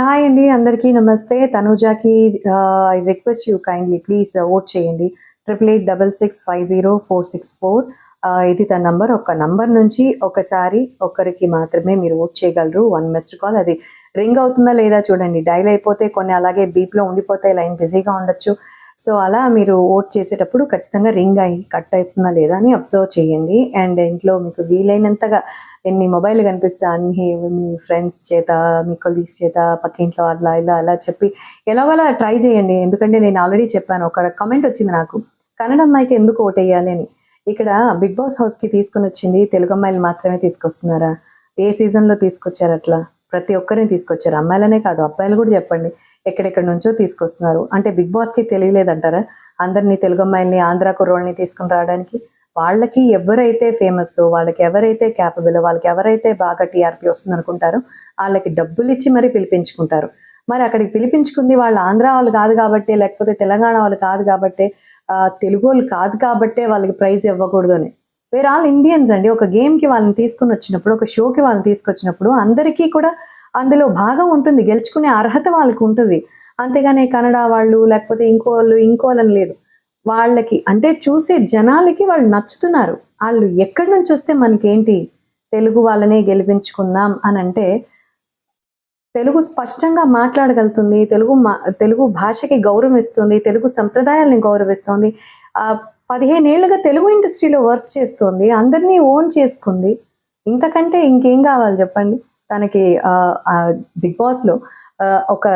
Hi అండి అందరికీ నమస్తే. తనుజాకి I request you kindly please vote చేయండి. Triple eight double six five zero four six four ఇది తన నంబర్. ఒక నంబర్ నుంచి ఒకసారి ఒకరికి మాత్రమే మీరు ఓట్ చేయగలరు. వన్ మిస్డ్ కాల్ అది రింగ్ అవుతుందా లేదా చూడండి. డైల్ అయిపోతే కొన్ని అలాగే బీప్లో ఉండిపోతే లైన్ బిజీగా ఉండొచ్చు. సో అలా మీరు ఓట్ చేసేటప్పుడు ఖచ్చితంగా రింగ్ అయ్యి కట్ అవుతుందా లేదా అని అబ్జర్వ్ చేయండి. అండ్ ఇంట్లో మీకు వీలైనంతగా ఎన్ని మొబైల్ కనిపిస్తే అన్ని మీ ఫ్రెండ్స్ చేత మీ కొలీగ్స్ చేత పక్కింట్లో అలా ఇలా అలా చెప్పి ఎలాగోలా ట్రై చేయండి. ఎందుకంటే నేను ఆల్రెడీ చెప్పాను ఒక కమెంట్ వచ్చింది నాకు. కన్నడ అమ్మాయికి ఎందుకు ఓట్ వేయాలి అని. ఇక్కడ బిగ్ బాస్ హౌస్కి తీసుకొని వచ్చింది తెలుగు అమ్మాయిలు మాత్రమే తీసుకొస్తున్నారా? ఏ సీజన్లో తీసుకొచ్చారు అట్లా? ప్రతి ఒక్కరిని తీసుకొచ్చారు. అమ్మాయిలనే కాదు అబ్బాయిలు కూడా చెప్పండి ఎక్కడెక్కడి నుంచో తీసుకొస్తున్నారు. అంటే బిగ్ బాస్కి తెలియలేదంటారా? అందరినీ తెలుగు అమ్మాయిల్ని ఆంధ్ర కుర్రోళ్ళని తీసుకుని రావడానికి వాళ్ళకి ఎవరైతే ఫేమస్ వాళ్ళకి ఎవరైతే క్యాపబుల్ వాళ్ళకి ఎవరైతే బాగా టీఆర్పీ వస్తుంది అనుకుంటారో వాళ్ళకి డబ్బులు ఇచ్చి మరీ పిలిపించుకుంటారు. మరి అక్కడికి పిలిపించుకుంది వాళ్ళు ఆంధ్ర వాళ్ళు కాదు కాబట్టి లేకపోతే తెలంగాణ వాళ్ళు కాదు కాబట్టి తెలుగు వాళ్ళు కాదు కాబట్టే వాళ్ళకి ప్రైజ్ ఇవ్వకూడదు అని. వేర్ ఆల్ ఇండియన్స్ అండి. ఒక గేమ్కి వాళ్ళని తీసుకుని వచ్చినప్పుడు ఒక షోకి వాళ్ళని తీసుకొచ్చినప్పుడు అందరికీ కూడా అందులో భాగం ఉంటుంది. గెలుచుకునే అర్హత వాళ్ళకి ఉంటుంది. అంతేగాని కన్నడ వాళ్ళు లేకపోతే ఇంకో వాళ్ళు ఇంకో వాళ్ళని లేదు. వాళ్ళకి అంటే చూసే జనాలకి వాళ్ళు నచ్చుతున్నారు. వాళ్ళు ఎక్కడి నుంచి వస్తే మనకేంటి? తెలుగు వాళ్ళనే గెలిపించుకుందాం అని అంటే తెలుగు స్పష్టంగా మాట్లాడగలుగుతుంది. తెలుగు మా తెలుగు భాషకి గౌరవిస్తుంది తెలుగు సంప్రదాయాల్ని గౌరవిస్తుంది. పదిహేనేళ్ళుగా తెలుగు ఇండస్ట్రీలో వర్క్ చేస్తుంది అందరినీ ఓన్ చేసుకుంది. ఇంతకంటే ఇంకేం కావాలి చెప్పండి? తనకి బిగ్ బాస్లో ఒక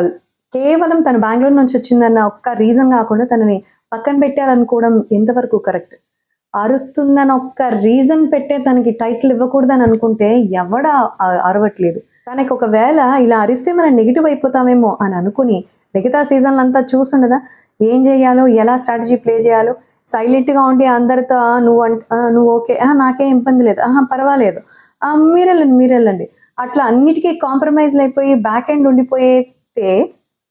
కేవలం తన బెంగళూరు నుంచి వచ్చిందన్న ఒక్క రీజన్ కాకుండా తనని పక్కన పెట్టాలనుకోవడం ఎంతవరకు కరెక్ట్? అరుస్తుందని ఒక్క రీజన్ పెట్టే తనకి టైటిల్ ఇవ్వకూడదని అనుకుంటే ఎవడ అరవట్లేదు. తనకి ఒకవేళ ఇలా అరిస్తే మనం నెగిటివ్ అయిపోతామేమో అని అనుకుని మిగతా సీజన్లంతా చూసుండదా ఏం చేయాలో ఎలా స్ట్రాటజీ ప్లే చేయాలో సైలెంట్గా ఉండి అందరితో నువ్వు అంట ఆ, నువ్వు ఓకే ఆ, నాకేం ఇబ్బంది లేదు ఆహా పర్వాలేదు "ఆ, మీరు వెళ్ళండి అట్లా అన్నిటికీ కాంప్రమైజ్ అయిపోయి బ్యాక్ ఎండ్ ఉండిపోయితే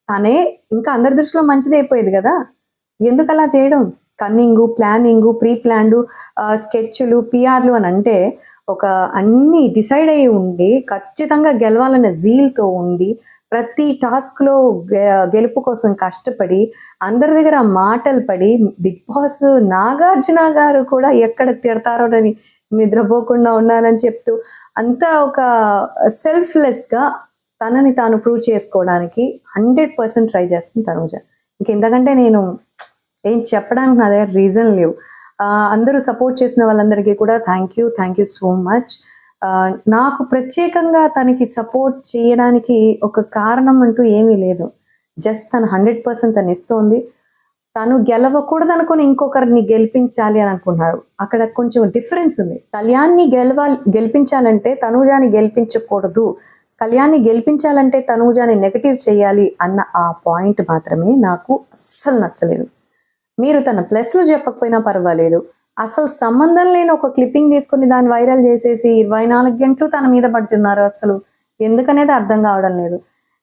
తనే ఇంకా అందరి దృష్టిలో మంచిది అయిపోయేది కదా. ఎందుకు అలా చేయడం కన్నింగ్ ప్లానింగ్ ప్రీ ప్లాన్డ్ స్కెచ్లు పిఆర్లు అని అంటే ఒక అన్ని డిసైడ్ అయ్యి ఉండి ఖచ్చితంగా గెలవాలనే జీల్తో ఉండి ప్రతి టాస్క్లో గెలుపు కోసం కష్టపడి అందరి దగ్గర మాటలు పడి బిగ్ బాస్ నాగార్జున గారు కూడా ఎక్కడ తిడతారోనని నిద్రపోకుండా ఉన్నానని చెప్తూ అంతా ఒక సెల్ఫ్లెస్గా తనని తాను ప్రూవ్ చేసుకోవడానికి హండ్రెడ్ పర్సెంట్ ట్రై చేస్తుంది తనుజ. ఎందుకంటే నేను ఏం చెప్పడానికి నా దగ్గర రీజన్ లేవు. అందరూ సపోర్ట్ చేసిన వాళ్ళందరికీ కూడా thank you thank you so much నాకు ప్రత్యేకంగా తనకి సపోర్ట్ చేయడానికి ఒక కారణం అంటూ ఏమీ లేదు. జస్ట్ తను హండ్రెడ్ పర్సెంట్ తను ఇస్తోంది. తను గెలవకూడదు అనుకుని ఇంకొకరిని గెలిపించాలి అని అనుకున్నారు అక్కడ కొంచెం డిఫరెన్స్ ఉంది. కళ్యాణ్ని గెలవాలి గెలిపించాలంటే తనూజాని గెలిపించకూడదు. కళ్యాణ్ని గెలిపించాలంటే తనూజాని నెగటివ్ చేయాలి అన్న ఆ పాయింట్ మాత్రమే నాకు అస్సలు నచ్చలేదు. మీరు తన ప్లస్లు చెప్పకపోయినా పర్వాలేదు. అసలు సంబంధం లేని ఒక క్లిప్పింగ్ తీసుకుని దాన్ని వైరల్ చేసేసి ఇరవై నాలుగు గంటలు తన మీద పడుతున్నారు అసలు. ఎందుకనేది అర్థం కావడం లేదు.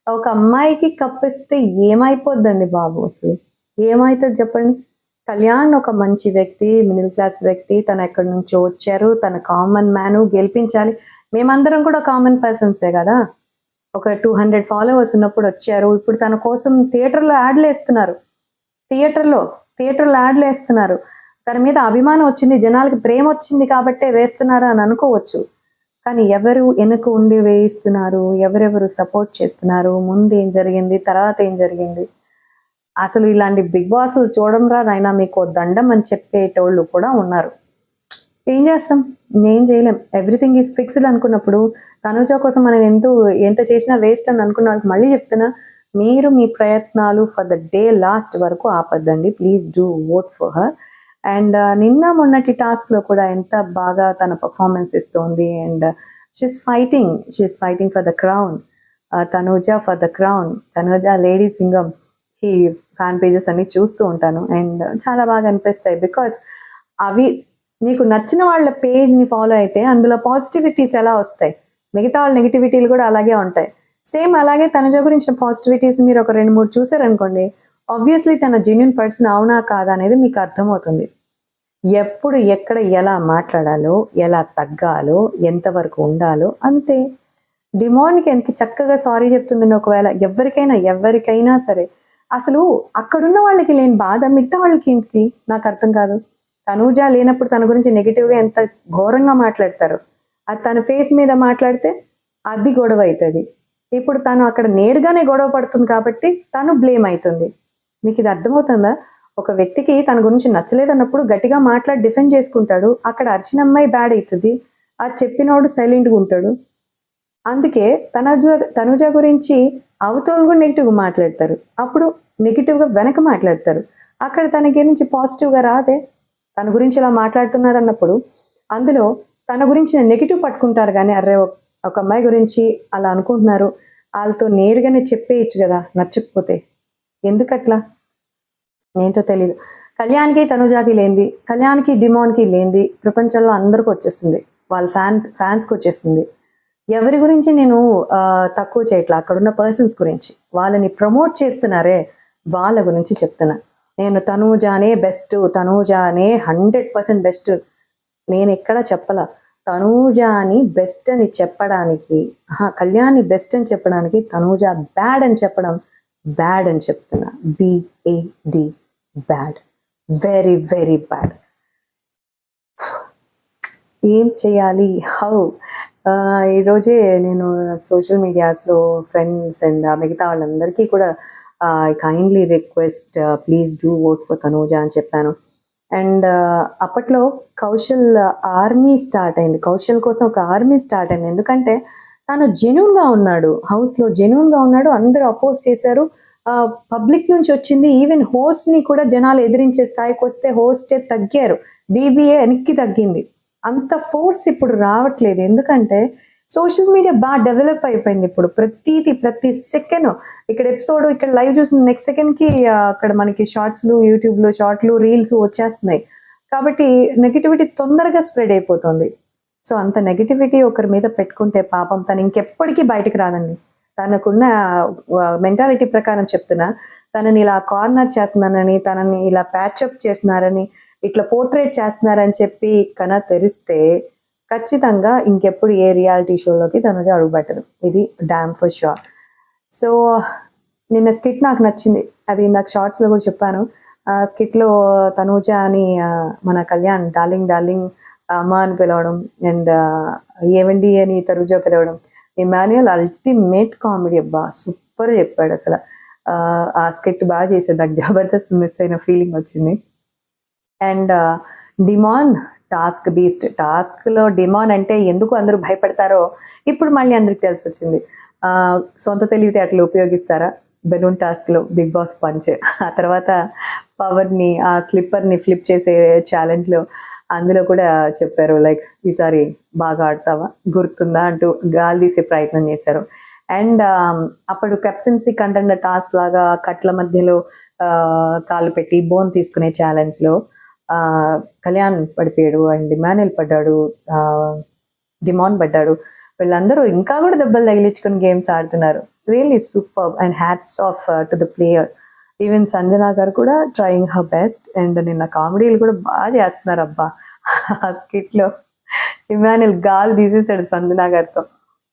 ఒక అమ్మాయికి కప్పిస్తే ఏమైపోద్దండి బాబు అసలు? ఏమవుతుంది చెప్పండి? కళ్యాణ్ ఒక మంచి వ్యక్తి మిడిల్ క్లాస్ వ్యక్తి తను ఎక్కడి నుంచో వచ్చారు తన కామన్ మ్యాన్ గెలిపించాలి. మేమందరం కూడా కామన్ పర్సన్సే కదా? ఒక టూ హండ్రెడ్ ఫాలోవర్స్ ఉన్నప్పుడు వచ్చారు ఇప్పుడు తన కోసం థియేటర్లో యాడ్లు వేస్తున్నారు థియేటర్లో థియేటర్లో యాడ్లు వేస్తున్నారు తన మీద అభిమానం వచ్చింది జనాలకి ప్రేమ వచ్చింది కాబట్టే వేస్తున్నారు అని అనుకోవచ్చు. కానీ ఎవరు వెనుక ఉండి వేయిస్తున్నారు? ఎవరెవరు సపోర్ట్ చేస్తున్నారు? ముందు ఏం జరిగింది? తర్వాత ఏం జరిగింది? అసలు ఇలాంటి బిగ్ బాస్ చూడడం రా మీకు దండం అని చెప్పేటోళ్ళు కూడా ఉన్నారు. ఏం చేస్తాం? ఏం చేయలేం. ఎవ్రీథింగ్ ఈజ్ ఫిక్స్డ్ అనుకున్నప్పుడు తనుజ కోసం మనం ఎంత ఎంత చేసినా వేస్ట్ అని అనుకున్న వాళ్ళకి మళ్ళీ చెప్తున్నా మీరు మీ ప్రయత్నాలు ఫర్ ద డే లాస్ట్ వరకు ఆపద్దండి. Please do vote for her and నిన్న మొన్నటి టాస్క్లో కూడా ఎంత బాగా తన పర్ఫార్మెన్స్ ఇస్తోంది and she's fighting she's fighting for the crown Tanuja for the crown Tanuja lady Singam ఈ ఫ్యాన్ పేజెస్ అన్ని చూస్తూ ఉంటాను అండ్ చాలా బాగా అనిపిస్తాయి బికాస్ అవి మీకు నచ్చిన వాళ్ళ పేజ్ని ఫాలో అయితే అందులో పాజిటివిటీస్ ఎలా వస్తాయి? మిగతా వాళ్ళ నెగిటివిటీలు కూడా అలాగే ఉంటాయి. సేమ్ అలాగే తనజ గురించిన పాజిటివిటీస్ మీరు ఒక రెండు మూడు చూసారనుకోండి ఆబ్వియస్లీ తన జెన్యున్ పర్సన్ అవునా కాదా అనేది మీకు అర్థమవుతుంది. ఎప్పుడు ఎక్కడ ఎలా మాట్లాడాలో ఎలా తగ్గాలో ఎంతవరకు ఉండాలో అంతే. డిమాండ్కి ఎంత చక్కగా సారీ చెప్తుందని ఒకవేళ ఎవరికైనా ఎవరికైనా సరే అసలు అక్కడున్న వాళ్ళకి లేని బాధ మిగతా వాళ్ళకి ఏంటి? నాకు అర్థం కాదు. తనూజ లేనప్పుడు తన గురించి నెగిటివ్గా ఎంత ఘోరంగా మాట్లాడతారు. అది తన ఫేస్ మీద మాట్లాడితే అది గొడవ అవుతుంది. ఇప్పుడు తను అక్కడ నేరుగానే గొడవ పడుతుంది కాబట్టి తను బ్లేమ్ అవుతుంది. మీకు ఇది అర్థమవుతుందా? ఒక వ్యక్తికి తన గురించి నచ్చలేదన్నప్పుడు గట్టిగా మాట్లాడి డిఫెండ్ చేసుకుంటాడు. అక్కడ అర్చిన అమ్మాయి బ్యాడ్ అవుతుంది అది చెప్పినోడు సైలెంట్గా ఉంటాడు. అందుకే తనజ తనుజ గురించి అవతల కూడా నెగిటివ్గా మాట్లాడతారు. అప్పుడు నెగిటివ్గా వెనక మాట్లాడతారు. అక్కడ తన గురించి పాజిటివ్గా రాదే. తన గురించి ఇలా మాట్లాడుతున్నారు అన్నప్పుడు అందులో తన గురించి నెగిటివ్ పట్టుకుంటారు కానీ అరే ఒక- ఒక అమ్మాయి గురించి అలా అనుకుంటున్నారు. వాళ్ళతో నేరుగానే చెప్పేయచ్చు కదా నచ్చకపోతే. ఎందుకట్లా? ఏంటో తెలియదు కళ్యాణ్కి తనుజాకి లేనిది కళ్యాణ్కి డిమాన్కి లేనిది ప్రపంచంలో అందరికి వచ్చేస్తుంది వాళ్ళ ఫ్యాన్ ఫ్యాన్స్కి వచ్చేస్తుంది ఎవరి గురించి నేను తక్కువ చేయట్లా? అక్కడున్న పర్సన్స్ గురించి. వాళ్ళని ప్రమోట్ చేస్తున్నారే వాళ్ళ గురించి చెప్తున్నా. నేను తనూజానే బెస్ట్ తనూజానే హండ్రెడ్ పర్సెంట్ బెస్ట్. నేను ఎక్కడ చెప్పలా? తనూజాని బెస్ట్ అని చెప్పడానికి కళ్యాణ్ని బెస్ట్ అని చెప్పడానికి తనూజ బ్యాడ్ అని చెప్పడం బ్యాడ్ అని చెప్తున్నా. B A D bad. Very very bad. ఏం చేయాలి? హౌ? ఈరోజే నేను సోషల్ మీడియాస్లో ఫ్రెండ్స్ అండ్ మిగతా వాళ్ళందరికీ కూడా kindly request please do vote for Tanuja అని చెప్పాను. అండ్ అప్పట్లో కౌశల్ ఆర్మీ స్టార్ట్ అయింది. కౌశల్ కోసం ఒక ఆర్మీ స్టార్ట్ అయింది. ఎందుకంటే తను జెన్యున్గా ఉన్నాడు. హౌస్లో జెన్యున్గా ఉన్నాడు. అందరూ అపోజ్ చేశారు. పబ్లిక్ నుంచి వచ్చింది. ఈవెన్ హోస్ట్ని కూడా జనాలు ఎదిరించే స్థాయికి వస్తే హోస్టే తగ్గారు. బీబీఏ వెనక్కి తగ్గింది. అంత ఫోర్స్ ఇప్పుడు రావట్లేదు. ఎందుకంటే సోషల్ మీడియా బాగా డెవలప్ అయిపోయింది ఇప్పుడు. ప్రతిది ప్రతి సెకండ్ ఇక్కడ ఎపిసోడ్ ఇక్కడ లైవ్ చూసిన నెక్స్ట్ సెకండ్కి అక్కడ మనకి షార్ట్స్లు యూట్యూబ్లో షార్ట్లు రీల్స్ వచ్చేస్తున్నాయి. కాబట్టి నెగిటివిటీ తొందరగా స్ప్రెడ్ అయిపోతుంది. సో అంత నెగిటివిటీ ఒకరి మీద పెట్టుకుంటే పాపం తను ఇంకెప్పటికీ బయటకు రాదండి. తనకున్న మెంటాలిటీ ప్రకారం చెప్తున్నా తనని ఇలా కార్నర్ చేస్తున్నానని తనని ఇలా ప్యాచప్ చేస్తున్నారని ఇట్లా పోర్ట్రేట్ చేస్తున్నారని చెప్పి కన తెరిస్తే ఖచ్చితంగా ఇంకెప్పుడు ఏ రియాలిటీ షోలోకి తనుజ అడుగుపెట్టదు ఇది డ్యామ్ ఫర్ షూర్ సో నిన్న స్కిట్ నాకు నచ్చింది. అది నాకు షార్ట్స్లో కూడా చెప్పాను. ఆ స్కిట్లో తనూజ అని మన కళ్యాణ్ డార్లింగ్ డార్లింగ్ అమ్మ అని పిలవడం అండ్ ఏవండి అని తరుజా పిలవడం. ఇమాన్యుయల్ అల్టిమేట్ కామెడీ అబ్బా సూపర్ చెప్పాడు అసలు. ఆ, స్కెట్ బాగా చేశాడు. నాకు జబర్దస్త్ మిస్ అయిన ఫీలింగ్ వచ్చింది. And Demon task beast. టాస్క్లో డిమాన్ అంటే ఎందుకు అందరూ భయపడతారో ఇప్పుడు మళ్ళీ అందరికి తెలిసి వచ్చింది. సొంత తెలివితేటలు ఉపయోగిస్తారా? బెలూన్ టాస్క్లో బిగ్ బాస్ పంచ్. ఆ తర్వాత పవర్ని ఆ స్లిప్పర్ని ఫ్లిప్ చేసే ఛాలెంజ్లో అందులో కూడా చెప్పారు లైక్ ఈసారి బాగా ఆడతావా? గుర్తుందా? అంటూ గాలి తీసే ప్రయత్నం చేశారు. అండ్ um, అప్పుడు కెప్టెన్సీ కంటెండర్ టాస్ లాగా కట్ల మధ్యలో ఆ, కాలు పెట్టి బోన్ తీసుకునే ఛాలెంజ్లో కళ్యాణ్ పడిపోయాడు అండ్ ఇమానుయల్ పడ్డాడు డిమాన్ పడ్డాడు. వీళ్ళందరూ ఇంకా కూడా దెబ్బలు తగిలించుకుని గేమ్స్ ఆడుతున్నారు. Really super and hats off to the players even Sanjana garu కూడా ట్రయింగ్ హర్ బెస్ట్ అండ్ నిన్న కామెడీలు కూడా బాగా చేస్తున్నారు అబ్బా. ఆ స్కిట్లో ఇమానుయల్ గాల్ తీసేసాడు సంజన గారితో.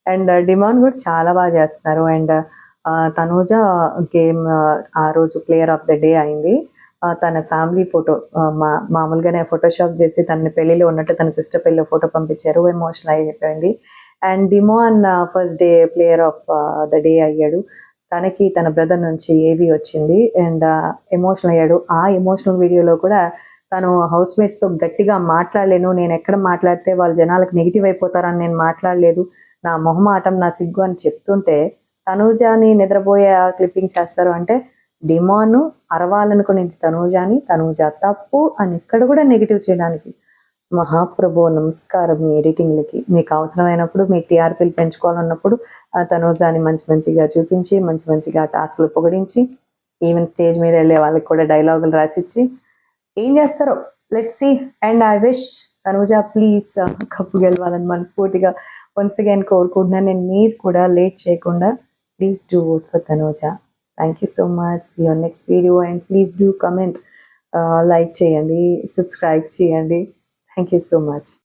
అండ్ డిమాన్ uh, కూడా చాలా బాగా చేస్తున్నారు. And uh, Tanuja game uh, ఆ రోజు ప్లేయర్ ఆఫ్ ద డే అయింది. తన ఫ్యామిలీ ఫోటో మా మామూలుగానే ఫోటోషాప్ చేసి తన పెళ్ళిలో ఉన్నట్టు తన సిస్టర్ పెళ్ళిలో ఫోటో పంపించారు. ఎమోషనల్ అయిపోయింది. And Demon first day player of the day అయ్యాడు. తనకి తన బ్రదర్ నుంచి ఏవి వచ్చింది అండ్ ఎమోషనల్ అయ్యాడు. ఆ ఎమోషనల్ వీడియోలో కూడా తను హౌస్ మేట్స్తో గట్టిగా మాట్లాడలేను నేను ఎక్కడ మాట్లాడితే వాళ్ళ జనాలకు నెగిటివ్ అయిపోతారని నేను మాట్లాడలేదు నా మొహమాటం నా సిగ్గు అని చెప్తుంటే తనూజాని నిద్రపోయే క్లిప్పింగ్స్ చేస్తారు అంటే డిమాను అరవాలనుకునేది తనూజాని తనూజా తప్పు అని ఇక్కడ కూడా నెగిటివ్ చేయడానికి మహాప్రభు నమస్కారం మీ ఎడిటింగ్లకి. మీకు అవసరమైనప్పుడు మీ టీఆర్పీలు పెంచుకోవాలన్నప్పుడు ఆ తనూజాని మంచి మంచిగా చూపించి మంచి మంచిగా టాస్క్లు పొగిడించి ఈవెన్ స్టేజ్ మీద వెళ్ళే వాళ్ళకి కూడా డైలాగులు రాసిచ్చి ఏం చేస్తారో? Let see and I wish Tanuja please cup గెలవాలని మనస్ఫూర్తిగా వన్స్ అగైన్ కోరుకుంటున్నాను నేను మీరు కూడా లేట్ చేయకుండా please do vote for Tanuja. Thank you so much your next video and please do comment like చేయండి సబ్స్క్రైబ్ చేయండి. Thank you so much